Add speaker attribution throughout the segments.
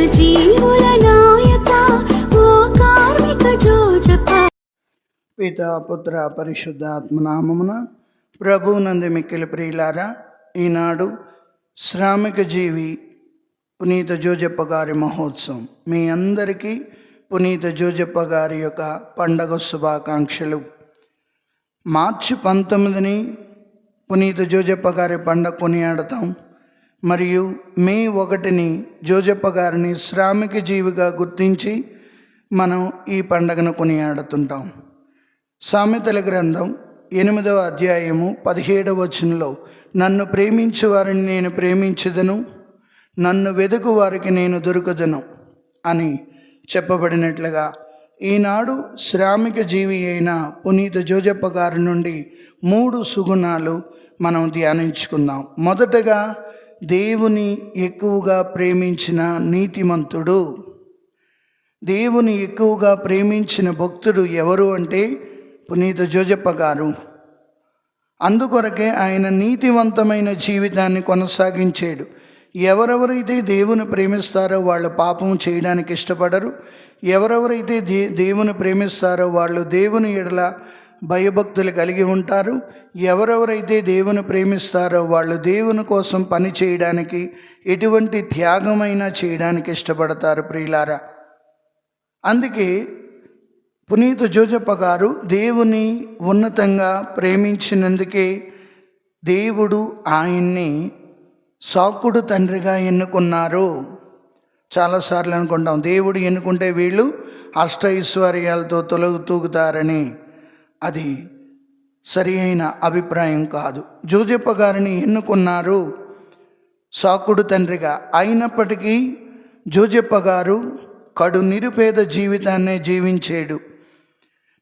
Speaker 1: శ్రమజీవుల నాయక ఓ కార్మిక జోజప
Speaker 2: పిత పుత్ర పరిశుద్ధ ఆత్మనామమున ప్రభువునందు మిక్కిలి ప్రియులారా ఈనాడు శ్రామిక జీవి పునీత జోజప్ప గారి మహోత్సవం. మీ అందరికీ పునీత జోజప్ప గారి యొక్క పండగ శుభాకాంక్షలు. మార్చి పంతొమ్మిదిని పునీత జోజప్ప గారి పండగ కొనియాడతాం. మరియు మే ఒకటిని జోజప్ప గారిని శ్రామిక జీవిగా గుర్తించి మనం ఈ పండగను కొనియాడుతుంటాం. సామెతల గ్రంథం ఎనిమిదవ అధ్యాయము పదిహేడవ వచనంలో నన్ను ప్రేమించు వారిని నేను ప్రేమించదను నన్ను వెదుకు వారికి నేను దొరుకుదను అని చెప్పబడినట్లుగా ఈనాడు శ్రామిక జీవి అయిన పునీత జోజప్ప గారి నుండి మూడు సుగుణాలు మనం ధ్యానించుకుందాం. మొదటగా దేవుని ఎక్కువగా ప్రేమించిన నీతిమంతుడు. దేవుని ఎక్కువగా ప్రేమించిన భక్తుడు ఎవరు అంటే పునీత జోజప్ప గారు. అందుకొరకే ఆయన నీతివంతమైన జీవితాన్ని కొనసాగించాడు. ఎవరెవరైతే దేవుని ప్రేమిస్తారో వాళ్ళు పాపం చేయడానికి ఇష్టపడరు. ఎవరెవరైతే దే దేవుని ప్రేమిస్తారో వాళ్ళు దేవుని ఎడల భయభక్తులు కలిగి ఉంటారు. ఎవరెవరైతే దేవుని ప్రేమిస్తారో వాళ్ళు దేవుని కోసం పని చేయడానికి ఎటువంటి త్యాగమైనా చేయడానికి ఇష్టపడతారు ప్రియులారా. అందుకే పునీత జోజప్ప గారు దేవుని ఉన్నతంగా ప్రేమించినందుకే దేవుడు ఆయన్ని సాకుడు తండ్రిగా ఎన్నుకున్నారు. చాలాసార్లు అనుకుంటాం దేవుడు ఎన్నుకుంటే వీళ్ళు అష్ట ఐశ్వర్యాలతో తొలగు తూగుతారని. అది సరి అయిన అభిప్రాయం కాదు. జోజప్ప గారిని ఎన్నుకున్నారు? సాకుడు తండ్రిగా అయినప్పటికీ జోజప్ప గారు కడు నిరుపేద జీవితాన్నే జీవించాడు.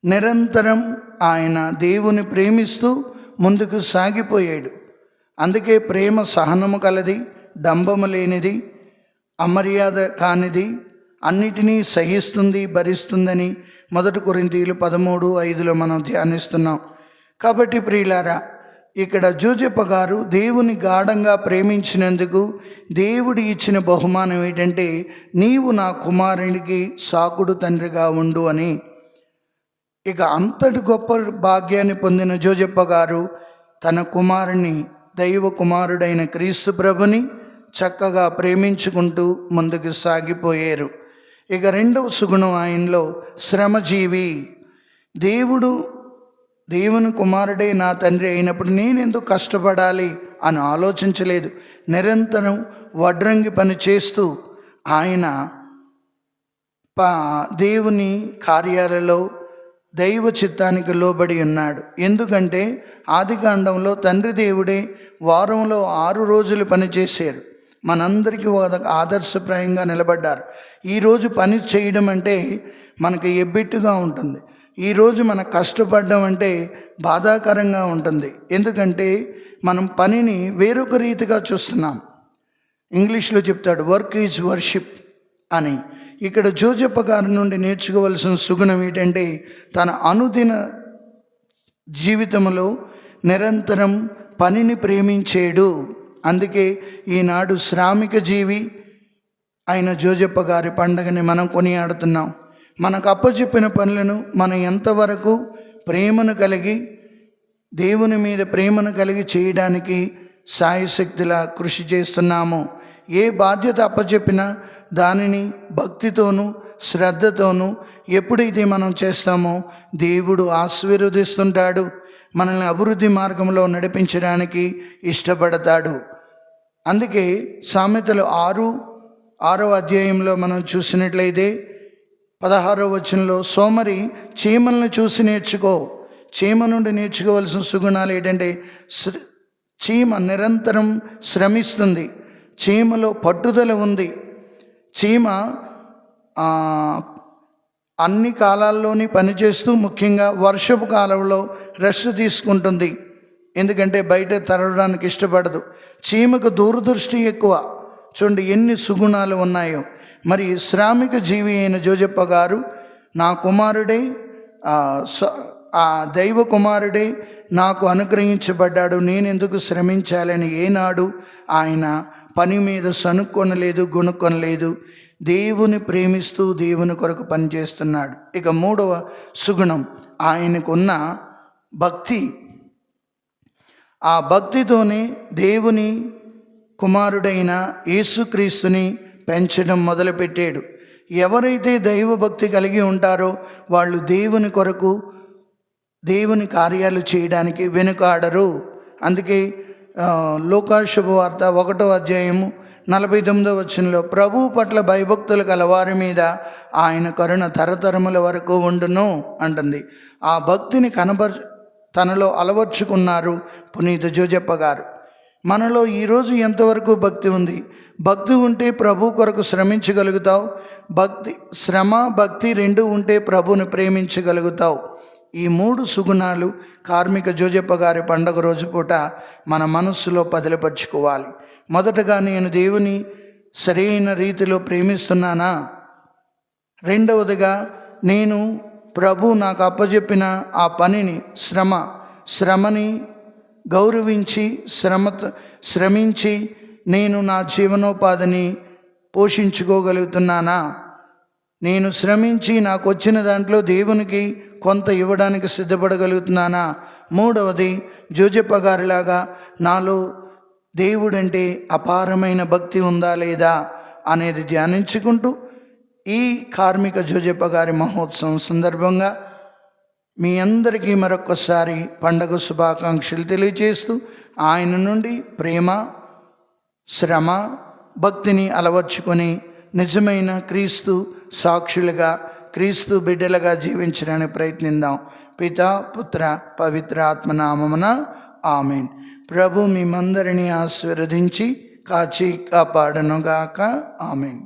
Speaker 2: నిరంతరం ఆయన దేవుని ప్రేమిస్తూ ముందుకు సాగిపోయాడు. అందుకే ప్రేమ సహనము కలది డంబము లేనిది అమర్యాద కానిది అన్నిటినీ సహిస్తుంది భరిస్తుందని మొదటి కొరింతీయులు పదమూడు ఐదులో మనం ధ్యానిస్తున్నాం. కాబట్టి ప్రియులారా ఇక్కడ జూజప్ప గారు దేవుని గాఢంగా ప్రేమించినందుకు దేవుడు ఇచ్చిన బహుమానం ఏంటంటే నీవు నా కుమారునికి సాకుడు తండ్రిగా ఉండు అని. ఇక అంతటి గొప్ప భాగ్యాన్ని పొందిన జోజప్ప గారు తన కుమారుని దైవ కుమారుడైన క్రీస్తు ప్రభుని చక్కగా ప్రేమించుకుంటూ ముందుకు సాగిపోయారు. ఇక రెండవ సుగుణం ఆయనలో. శ్రమజీవి. దేవుడు దేవుని కుమారుడే నా తండ్రి అయినప్పుడు నేను ఎందుకు కష్టపడాలి అని ఆలోచించలేదు. నిరంతరం వడ్రంగి పని చేస్తూ ఆయన పా దేవుని కార్యాలలో దైవ చిత్తానికి లోబడి ఉన్నాడు. ఎందుకంటే ఆదికాండంలో తండ్రి దేవుడే వారంలో ఆరు రోజులు పనిచేశారు మనందరికీ ఒక ఆదర్శప్రాయంగా నిలబడ్డారు. ఈరోజు పని చేయడం అంటే మనకి ఎబ్బెట్టుగా ఉంటుంది. ఈరోజు మన కష్టపడడం అంటే బాధాకరంగా ఉంటుంది. ఎందుకంటే మనం పనిని వేరొక రీతిగా చూస్తున్నాం. ఇంగ్లీష్లో చెప్తాడు వర్క్ ఈజ్ వర్షిప్ అని. ఇక్కడ జోజప్ప గారి నుండి నేర్చుకోవలసిన సుగుణం ఏంటంటే తన అనుదిన జీవితంలో నిరంతరం పనిని ప్రేమించేడు. అందుకే ఈనాడు శ్రామిక జీవి అయిన జోజప్ప గారి పండగని మనం కొనియాడుతున్నాం. మనకు అప్పచెప్పిన పనులను మనం ఎంతవరకు ప్రేమను కలిగి దేవుని మీద ప్రేమను కలిగి చేయడానికి సాయశక్తిలా కృషి చేస్తున్నాము ఏ బాధ్యత అప్పచెప్పినా దానిని భక్తితోనూ శ్రద్ధతోనూ ఎప్పుడైతే మనం చేస్తామో దేవుడు ఆశీర్వదిస్తుంటాడు. మనల్ని అభివృద్ధి మార్గంలో నడిపించడానికి ఇష్టపడతాడు. అందుకే సామెతలు ఆరు ఆరో అధ్యాయంలో మనం చూసినట్లయితే పదహారో వచనంలో సోమరి చీమలను చూసి నేర్చుకో. చీమ నుండి నేర్చుకోవలసిన సుగుణాలు ఏంటంటే శ్ర- చీమ నిరంతరం శ్రమిస్తుంది. చీమలో పట్టుదల ఉంది. చీమ అన్ని కాలాల్లోని పనిచేస్తూ ముఖ్యంగా వర్షపు కాలంలో రెస్ట్ తీసుకుంటుంది. ఎందుకంటే బయట తరగడానికి ఇష్టపడదు. చీమకు దూరదృష్టి ఎక్కువ. చూడండి ఎన్ని సుగుణాలు ఉన్నాయో. మరి శ్రామిక జీవి అయిన జోజప్ప గారు నా కుమారుడే ఆ, దైవ కుమారుడే నాకు అనుగ్రహించబడ్డాడు. నేనెందుకు శ్రమించాలని ఏనాడు ఆయన పని మీద సనుక్కొనలేదు గుణుక్కొనలేదు దేవుని ప్రేమిస్తూ దేవుని కొరకు పనిచేస్తున్నాడు. ఇక మూడవ సుగుణం ఆయనకున్న భక్తి. ఆ భక్తితోనే దేవుని కుమారుడైన యేసుక్రీస్తుని పెంచడం మొదలుపెట్టాడు. ఎవరైతే దైవభక్తి కలిగి ఉంటారో వాళ్ళు దేవుని కొరకు దేవుని కార్యాలు చేయడానికి వెనుకాడరు. అందుకే ఆ, శుభవార్త ఒకటో అధ్యాయము నలభై తొమ్మిదో వచనంలో ప్రభు పట్ల భయభక్తులు గలవారి మీద ఆయన కరుణ తరతరముల వరకు ఉండును అంటుంది. ఆ భక్తిని కనబర్ తనలో అలవర్చుకున్నారు పునీత జోజప్ప గారు. మనలో ఈరోజు ఎంతవరకు భక్తి ఉంది? భక్తి ఉంటే ప్రభు కొరకు శ్రమించగలుగుతావు. భక్తి శ్రమ భక్తి రెండు ఉంటే ప్రభుని ప్రేమించగలుగుతావు. ఈ మూడు సుగుణాలు కార్మిక జోజప్ప గారి పండగ రోజు పూట మన మనస్సులో పదిలపరుచుకోవాలి. మొదటగా నేను దేవుని సరైన రీతిలో ప్రేమిస్తున్నానా? రెండవదిగా నేను ప్రభు నాకు అప్పజెప్పిన ఆ పనిని శ్రమ శ్రమని గౌరవించి శ్రమ శ్రమించి నేను నా జీవనోపాధిని పోషించుకోగలుగుతున్నానా? నేను శ్రమించి నాకు వచ్చిన దాంట్లో దేవునికి కొంత ఇవ్వడానికి సిద్ధపడగలుగుతున్నానా? మూడవది జోజప్ప గారిలాగా నాలో దేవుడంటే అపారమైన భక్తి ఉందా లేదా అనేది ధ్యానించుకుంటూ ఈ కార్మిక జోజప్ప గారి మహోత్సవం సందర్భంగా మీ అందరికీ మరొకసారి పండగ శుభాకాంక్షలు తెలియజేస్తూ ఆయన నుండి ప్రేమ శ్రమ భక్తిని అలవర్చుకొని నిజమైన క్రీస్తు సాక్షులుగా క్రీస్తు బిడ్డలుగా జీవించడానికి ప్రయత్నిద్దాం. పిత పుత్ర పవిత్ర ఆత్మనామమున ఆమెన్. ప్రభు మిమ్మందరినీ ఆశీర్వదించి కాచి కాపాడనుగాక. ఆమెన్.